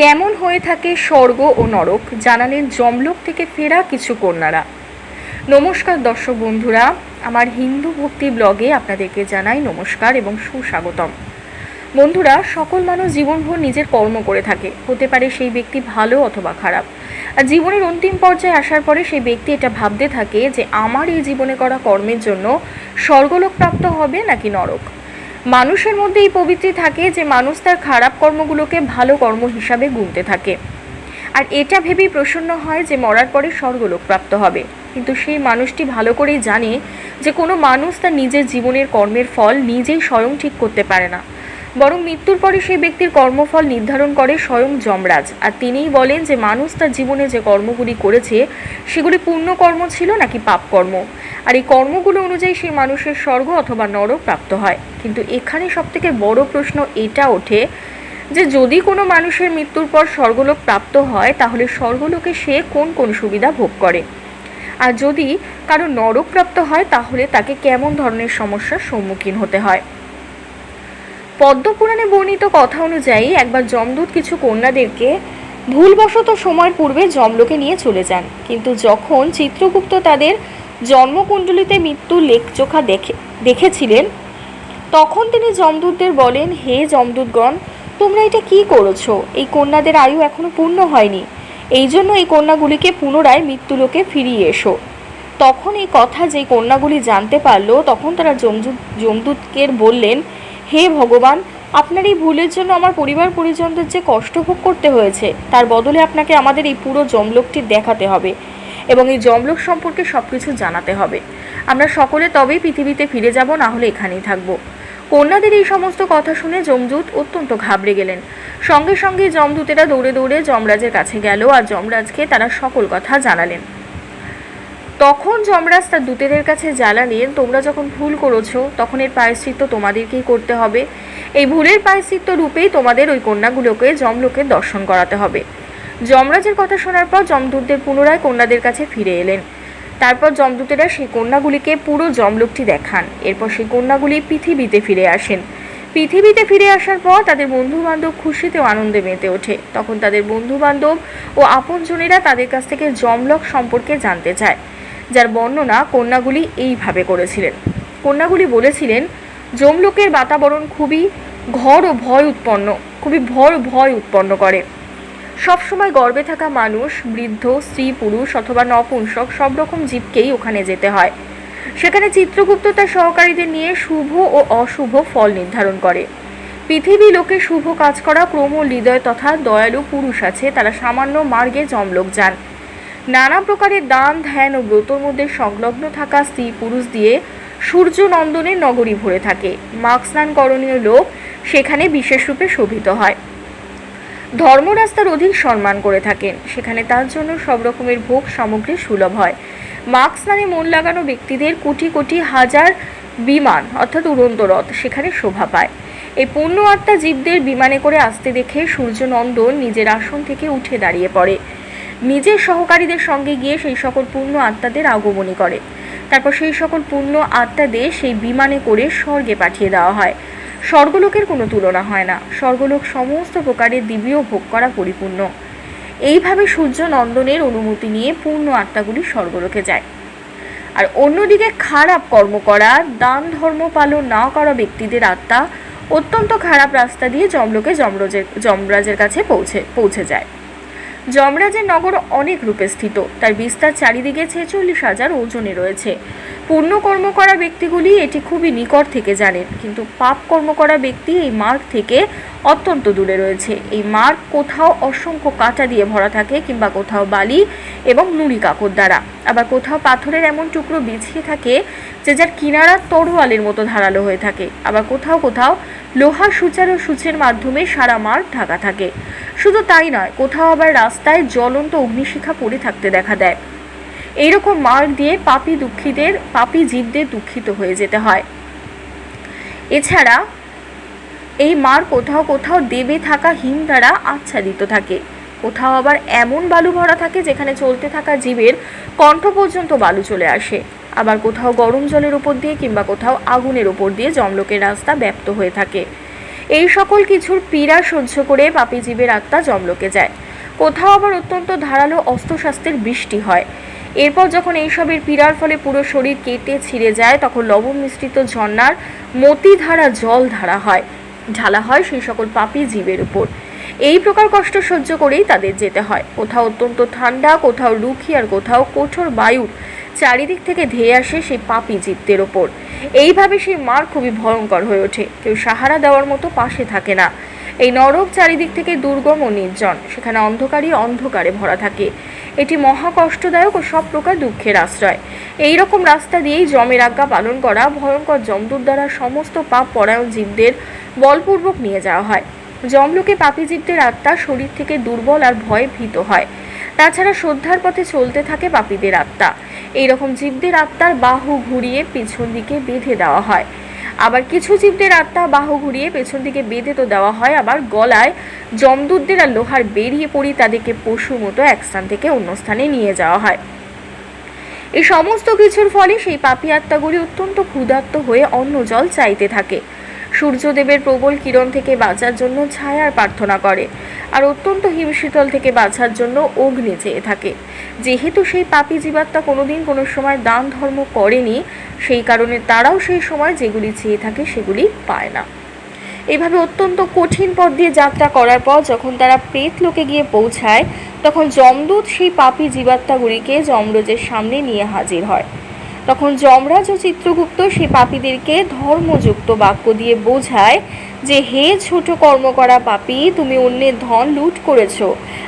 কেমন হয়ে থাকে স্বর্গ ও নরক জানালেন জমলোক থেকে ফেরা কিছু কন্যারা। নমস্কার দর্শক বন্ধুরা, আমার হিন্দু ভক্তি ব্লগে আপনাদেরকে জানাই নমস্কার এবং সুস্বাগতম। বন্ধুরা, সকল মানুষ জীবনভর নিজের কর্ম করে থাকে। হতে পারে সেই ব্যক্তি ভালো অথবা খারাপ। আর জীবনের অন্তিম পর্যায়ে আসার পরে সেই ব্যক্তি এটা ভাবতে থাকে যে, আমার এই জীবনে করা কর্মের জন্য স্বর্গলোক প্রাপ্ত হবে নাকি নরক? মানুষের মধ্যে এই প্রবৃত্তি থাকে যে মানুষ তার খারাপ কর্মগুলোকে ভালো কর্ম হিসাবে গুনতে থাকে। আর এটা ভেবেই প্রসন্ন হয় যে মরার পরে স্বর্গলোক প্রাপ্ত হবে। কিন্তু সেই মানুষটি ভালো করেই জানে যে কোনো মানুষ তার নিজের জীবনের কর্মের ফল নিজেই স্বয়ং ঠিক করতে পারে না। বরং মৃত্যুর পরে সেই ব্যক্তির কর্মফল নির্ধারণ করে স্বয়ং যমরাজ। আর তিনিই বলেন যে মানুষ তার জীবনে যে কর্মগুলি করেছে, সেগুলি পূর্ণ কর্ম ছিল নাকি পাপ কর্ম? আর এই কর্মগুলো অনুযায়ী সেই মানুষের স্বর্গ অথবা নরক প্রাপ্ত হয়। কিন্তু এখানে সবথেকে বড় প্রশ্ন এটা ওঠে যে যদি কোনো মানুষের মৃত্যুর পর স্বর্গলোক প্রাপ্ত হয়, তাহলে স্বর্গলোকে সে কোন কোন সুবিধা ভোগ করে? আর যদি কারও নরক প্রাপ্ত হয়, তাহলে তাকে কেমন ধরনের সমস্যার সম্মুখীন হতে হয়? পদ্মপুরাণে বর্ণিত কথা অনুযায়ী একবার যমদূত কিছু কন্যাদেরকে ভুলবশত সময়ের পূর্বে যমলোকে নিয়ে চলে যান। কিন্তু যখন চিত্রগুপ্ত তাদের জন্মকুণ্ডলিতে মৃত্যুর লেখচোখা দেখে, দেখেছিলেন, তখন তিনি যমদূতদের বলেন, হে যমদূতগণ, তোমরা এটা কি করেছ? এই কন্যাদের আয়ু এখনও পূর্ণ হয়নি। এই জন্য এই কন্যাগুলিকে পুনরায় মৃত্যুলোকে ফিরিয়ে এসো। তখন এই কথা যে কন্যাগুলি জানতে পারল, তখন তারা যমদূত, যমদূতকে বললেন হে ভগবান, আপনার এই ভুলের জন্য আমার পরিবার পরিজনদের যে কষ্ট ভোগ করতে হয়েছে, তার বদলে আপনাকে আমাদের এই পুরো জমলোকটি দেখাতে হবে এবং এই জমলোক সম্পর্কে সব কিছু জানাতে হবে। আমরা সকলে তবেই পৃথিবীতে ফিরে যাব, না হলে এখানেই থাকব। কন্যাদের এই সমস্ত কথা শুনে যমদূত অত্যন্ত ঘাবড়ে গেলেন। সঙ্গে সঙ্গে যমদূতেরা দৌড়ে দৌড়ে যমরাজের কাছে গেল আর যমরাজকে তারা সকল কথা জানালেন। তখন যমরাজ তার দূতেদের কাছে জ্বালালেন তোমরা যখন ভুল করেছ, তখন এর প্রায়শ্চিত্ত তোমাদেরকেই করতে হবে। এই ভুলের প্রায়শ্চিত্ত রূপেই তোমাদের ওই কন্যাগুলোকে যমলোকে দর্শন করাতে হবে। যমরাজের কথা শোনার পর যমদূতদের পুনরায় কন্যাদের কাছে ফিরে এলেন। তারপর যমদূতেরা সেই কন্যাগুলিকে পুরো যমলোকটি দেখান। এরপর সেই কন্যাগুলি পৃথিবীতে ফিরে আসেন। পৃথিবীতে ফিরে আসার পর তাদের বন্ধু বান্ধব খুশিতে আনন্দে মেতে ওঠে। তখন তাদের বন্ধু বান্ধব ও আপনজনেরা তাদের কাছ থেকে যমলোক সম্পর্কে জানতে চায়। যার বর্ণনা কন্যাগুলি এইভাবে করেছিলেন। কন্যাগুলি বলেছিলেন, যমলোকের বাতাবরণ খুবই ঘর ও ভয় উৎপন্ন, খুবই ভর ভয় উৎপন্ন করে। সবসময় গর্বে থাকা মানুষ, বৃদ্ধ, স্ত্রী, পুরুষ অথবা নপুংসক সব রকম জীবকেই ওখানে যেতে হয়। সেখানে চিত্রগুপ্ত তার সহকারীদের নিয়ে শুভ ও অশুভ ফল নির্ধারণ করে। পৃথিবী লোকে শুভ কাজ করা ক্রম হৃদয় তথা দয়ালু পুরুষ আছে, তারা সামান্য মার্গে জমলোক যান। নানা প্রকারের দান, ধ্যান ও ব্রতর মধ্যে সংলগ্ন থাকা স্ত্রী পুরুষ দিয়ে সূর্য নন্দনের নগরী ভরে থাকে। মাঘ স্নান করণীয় লোক সেখানে বিশেষরূপে শোভিত হয়। ধর্মরাজ তার অধিক সম্মান করে থাকেন। সেখানে তার জন্য সব রকমের ভোগ সামগ্রী সুলভ হয়। মাঘ স্নানে মন লাগানো ব্যক্তিদের কোটি কোটি হাজার বিমান, অর্থাৎ উড়ন্ত রথ, সেখানে শোভা পায়। এই পূর্ণ আত্মা জীবদের বিমানে করে আসতে দেখে সূর্যনন্দন নিজের আসন থেকে উঠে দাঁড়িয়ে পড়ে। নিজের সহকারীদের সঙ্গে গিয়ে সেই সকল পূর্ণ আত্মাদের আগমনী করে। তারপর সেই সকল পূর্ণ আত্মাদের সেই বিমানে করে স্বর্গে পাঠিয়ে দেওয়া হয়। স্বর্গলোকের কোনো তুলনা হয় না। স্বর্গলোক সমস্ত প্রকারের দিব্য ভোগ করা পরিপূর্ণ। এইভাবে সূর্য নন্দনের অনুমতি নিয়ে পূর্ণ আত্মাগুলি স্বর্গলোকে যায়। আর অন্যদিকে খারাপ কর্ম করা, দান ধর্ম পালন না করা ব্যক্তিদের আত্মা অত্যন্ত খারাপ রাস্তা দিয়ে যমলোকে যমরাজের যমরাজের কাছে পৌঁছে পৌঁছে যায়। যমরাজের নগর অনেক রূপে স্থিত। তার বিস্তার চারিদিকে ছেচল্লিশ হাজার ওজনে রয়েছে। পূর্ণ কর্ম করা ব্যক্তিগুলি এটি খুবই নিকট থেকে জানেন, কিন্তু পাপ কর্ম করা ব্যক্তি এই মার্গ থেকে অত্যন্ত দূরে রয়েছে। এই মার্গ কোথাও অসংখ্য কাঁটা দিয়ে ভরা থাকে কিংবা কোথাও বালি এবং নুড়ি কাকড় দ্বারা। আবার কোথাও পাথরের এমন টুকরো বিছিয়ে থাকে যে যার কিনারা তরোয়ালের মতো ধারালো হয়ে থাকে। আবার কোথাও কোথাও লোহার সূচার ও সূচের মাধ্যমে সারা মার্গ ঢাকা থাকে। শুধু তাই নয়, কোথাও আবার রাস্তায় জ্বলন্ত অগ্নিশিখা পড়ে থাকতে দেখা দেয়। এইরকম মার্গ দিয়ে পাপি দুঃখীদের, পাপি জীবদের দুঃখিত হয়ে যেতে হয়। এছাড়া এই মার কোথাও কোথাও দেবে থাকা হিম দ্বারা আচ্ছাদিত থাকে। কোথাও আবার এমন বালু ভরা থাকে যেখানে চলতে থাকা জীবের কণ্ঠ পর্যন্ত বালু চলে আসে। আবার কোথাও গরম জলের উপর দিয়ে কিংবা কোথাও আগুনের উপর দিয়ে জমলোকের রাস্তা ব্যপ্ত হয়ে থাকে। এই সকল কিছুর পীড়া সহ্য করে পাপী জীবের আত্মা জমলোকে যায়। কোথাও আবার অত্যন্ত ধারালো অস্ত্রশাস্ত্রের বৃষ্টি হয়। এরপর যখন এইসবের পীড়ার ফলে পুরো শরীর কেটে ছিঁড়ে যায়, তখন লবণ মিশ্রিত ঝর্ণার মতিধারা জল ধারা হয়, ঢালা হয় সেই সকল পাপী জীবের উপর। এই প্রকার কষ্ট সহ্য করেই তাদের যেতে হয়। কোথাও অত্যন্ত ঠান্ডা, কোথাও রুখি আর কোথাও কঠোর বায়ুর চারিদিক থেকে ধেয়ে আসে সেই পাপী জীবদের ওপর এইভাবে সেই মার খুবই ভয়ঙ্কর হয়ে ওঠে। কেউ সাহারা দেওয়ার মতো পাশে থাকে না। এই নরক চারিদিক থেকে দুর্গম ও নির্জন। সেখানে অন্ধকারই অন্ধকারে ভরা থাকে। এটি মহা কষ্টদায়ক ও সব প্রকার দুঃখের আশ্রয়। এই রকম রাস্তা দিয়েই জমের আজ্ঞা পালন করা ভয়ঙ্কর যমদূত দ্বারা সমস্ত পাপ পরায়ণ জীবদের বলপূর্বক নিয়ে যাওয়া হয়। যমলোকে পাপী জীবদের আত্মা শরীর থেকে দুর্বল আর ভয়ে ভীত হয়। তাছাড়া শ্রদ্ধার পথে চলতে থাকে পাপীদের আত্মা। এইরকম জীবদের আত্মার বাহু ঘুরিয়ে পিছন দিকে বেঁধে দেওয়া হয়। আবার কিছু জীবদের আত্মা বাহু ঘুরিয়ে পেছন দিকে বেঁধে তো দেওয়া হয়, আবার গলায় জমদূতদের আর লোহার বেরিয়ে পড়ি তাদেরকে পশু মতো এক স্থান থেকে অন্য স্থানে নিয়ে যাওয়া হয়। এই সমস্ত কিছুর ফলে সেই পাপী আত্মাগুলি অত্যন্ত ক্ষুধার্ত হয়ে অন্য জল চাইতে থাকে। সূর্যদেবের প্রবল কিরণ থেকে বাঁচার জন্য ছায়ার প্রার্থনা করে, আর অত্যন্ত হিমশীতল থেকে বাঁচার জন্য অগ্নি চেয়ে থাকে। যেহেতু সেই পাপি জীবাত্মা কোনোদিন কোনো সময় দান ধর্ম করেনি, সেই কারণে তারাও সেই সময় যেগুলি চেয়ে থাকে সেগুলি পায় না। এভাবে অত্যন্ত কঠিন পথ দিয়ে যাত্রা করার পর যখন তারা প্রেত লোকে গিয়ে পৌঁছায়, তখন যমদূত সেই পাপি জীবাত্মাগুলিকে যমরজের সামনে নিয়ে হাজির হয়। তখন যমরাজ ও চিত্রগুপ্ত সেই পাপীদেরকে ধর্মযুক্ত বাক্য দিয়ে বোঝায় যে, হে ছোট কর্ম করা পাপী, তুমি অন্যের ধন লুট করেছ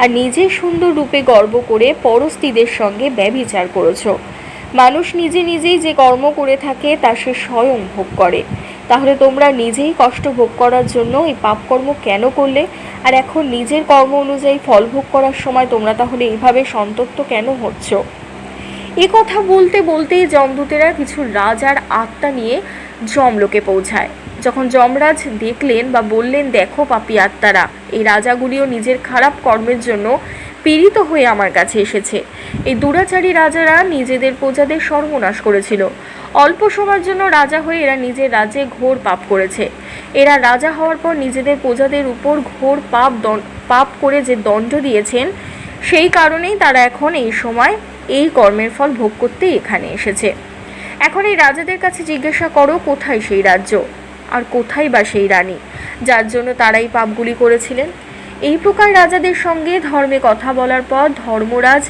আর নিজে সুন্দর রূপে গর্ব করে পরস্ত্রীদের সঙ্গে ব্যভিচার করেছ। মানুষ নিজে নিজেই যে কর্ম করে থাকে, তা সে স্বয়ং ভোগ করে। তাহলে তোমরা নিজেই কষ্ট ভোগ করার জন্য এই পাপকর্ম কেন করলে? আর এখন নিজের কর্ম অনুযায়ী ফল ভোগ করার সময় তোমরা তাহলে এইভাবে সন্তপ্ত কেন হচ্ছ? এ কথা বলতে বলতেই যমদূতেরা কিছু রাজার আত্মা নিয়ে যমলোকে পৌঁছায়। যখন যমরাজ দেখলেন বা বললেন, দেখো পাপী আত্মারা, এই রাজাগুলিও নিজের খারাপ কর্মের জন্য পীড়িত হয়ে আমার কাছে এসেছে। এই দুরাচারী রাজারা নিজেদের প্রজাদের সর্বনাশ করেছিল। অল্প সময়ের জন্য রাজা হয়ে এরা নিজের রাজ্যে ঘোর পাপ করেছে। এরা রাজা হওয়ার পর নিজেদের প্রজাদের উপর ঘোর পাপ পাপ করে যে দণ্ড দিয়েছেন, সেই কারণেই তারা এখন এই সময় এই কর্মের ফল ভোগ করতে এখানে এসেছে। এখন এই রাজাদের কাছে জিজ্ঞাসা করো, কোথায় সেই রাজ্য? আর কোথায় বা সেই রানী? যার জন্য তারাই পাপগুলি করেছিলেন। এই প্রকার রাজাদের সঙ্গে ধর্মে কথা বলার পর ধর্মরাজ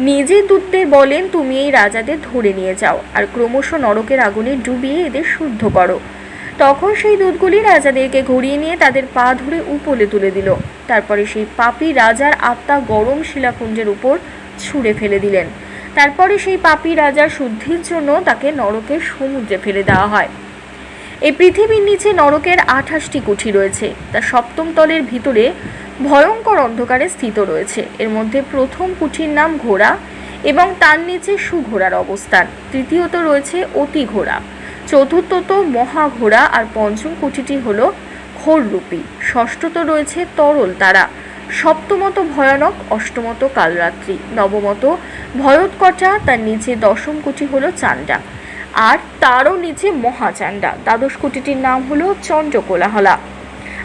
নিজে দূতদের বলেন, তুমি এই রাজাদের ধরে নিয়ে যাও আর ক্রমশ নরকের আগুনে ডুবিয়ে এদের শুদ্ধ করো। তখন সেই দুধগুলি রাজাদেরকে ঘুরিয়ে নিয়ে তাদের পা ধরে উপলে তুলে দিল। তারপরে সেই পাপি রাজার আত্মা গরম শিলাকুঞ্জের উপর ছুঁড়ে ফেলে দিলেন। তারপরে সেই পাপী রাজার শুদ্ধির জন্য তাকে নরকের সমুদ্রে ফেলে দেওয়া হয়। এই পৃথিবীর নিচে নরকের আঠাশটি কুঠি রয়েছে। তা সপ্তম তলের ভিতরে ভয়ঙ্কর অন্ধকারে স্থিত রয়েছে। এর মধ্যে প্রথম কুঠির নাম ঘোড়া এবং তার নিচে সুঘোড়ার অবস্থান। তৃতীয়ত রয়েছে অতি ঘোড়া। চতুর্থত মহাঘোড়া আর পঞ্চম কুঠিটি হল ঘোররূপী ষষ্ঠত রয়েছে তরল তারা। সপ্তমত ভয়ানক, অষ্টমত কালরাত্রি, নবমত ভয়োৎকটা তার নিচে দশম কুটি হলো চাণ্ডা। আর তারও নিচে মহাচাণ্ডা। দ্বাদশ কুটিটির নাম হলো চন্দ্রকোলাহলা।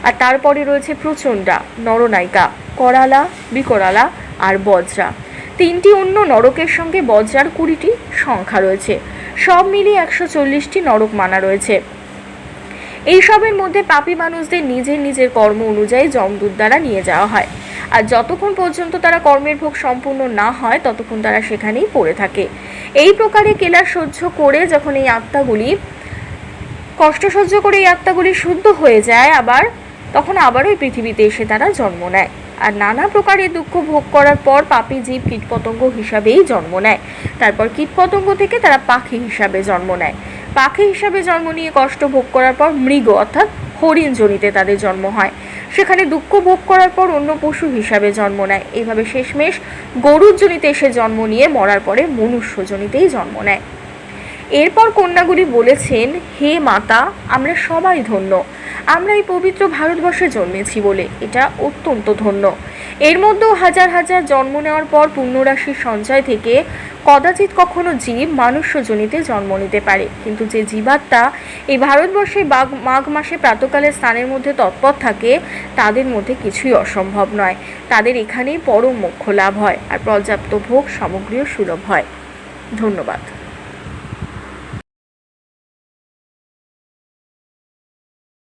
আর তারপরে রয়েছে প্রচণ্ডা, নরনায়িকা, করালা, বিকরালা আর বজ্রা। তিনটি অন্য নরকের সঙ্গে বজ্রার কুড়িটি সংখ্যা রয়েছে। সব মিলিয়ে একশো চল্লিশটি নরক মানা রয়েছে। এইসবের মধ্যে পাপি মানুষদের নিজের নিজের কর্ম অনুযায়ী যমদূত দ্বারা নিয়ে যাওয়া হয়। আর যতক্ষণ পর্যন্ত তারা কর্মের ভোগ সম্পূর্ণ না হয়, ততক্ষণ তারা সেখানেই পড়ে থাকে। এই প্রকারে কেলা সহ্য করে যখন এই আত্মাগুলি, কষ্ট সহ্য করে এই আত্মাগুলি শুদ্ধ হয়ে যায়, আবার তখন আবারও পৃথিবীতে এসে তারা জন্ম নেয়। আর নানা প্রকারের দুঃখ ভোগ করার পর পাপী জীব কীটপতঙ্গ হিসাবেই জন্ম নেয়। তারপর কীটপতঙ্গ থেকে তারা পাখি হিসাবে জন্ম নেয়। পাখি হিসাবে জন্ম নিয়ে কষ্ট ভোগ করার পর মৃগ, অর্থাৎ হরিণ জনিতে তাদের জন্ম হয়। সেখানে দুঃখ ভোগ করার পর অন্য পশু হিসাবে জন্ম নেয়। এইভাবে শেষমেশ গরুর জনিতে এসে জন্ম নিয়ে মরার পরে মনুষ্য জনিতেই জন্ম নেয়। এরপর কন্যাগুলি বলেছেন, হে মাতা, আমরা সবাই ধন্য। আমরা এই পবিত্র ভারতবর্ষে জন্মেছি বলে এটা অত্যন্ত ধন্য। এর মধ্যেও হাজার হাজার জন্ম নেওয়ার পর পুণ্যরাশির সঞ্চয় থেকে কদাচিৎ কখনো জীব মানুষ্যজনিতে জন্ম নিতে পারে। কিন্তু যে জীবাত্মা এই ভারতবর্ষে বাঘ, মাঘ মাসে প্রাতকালে স্নানের মধ্যে তৎপর থাকে, তাদের মধ্যে কিছুই অসম্ভব নয়। তাদের এখানেই পরম মোক্ষ লাভ হয় আর পর্যাপ্ত ভোগ সামগ্রীও সুলভ হয়। ধন্যবাদ।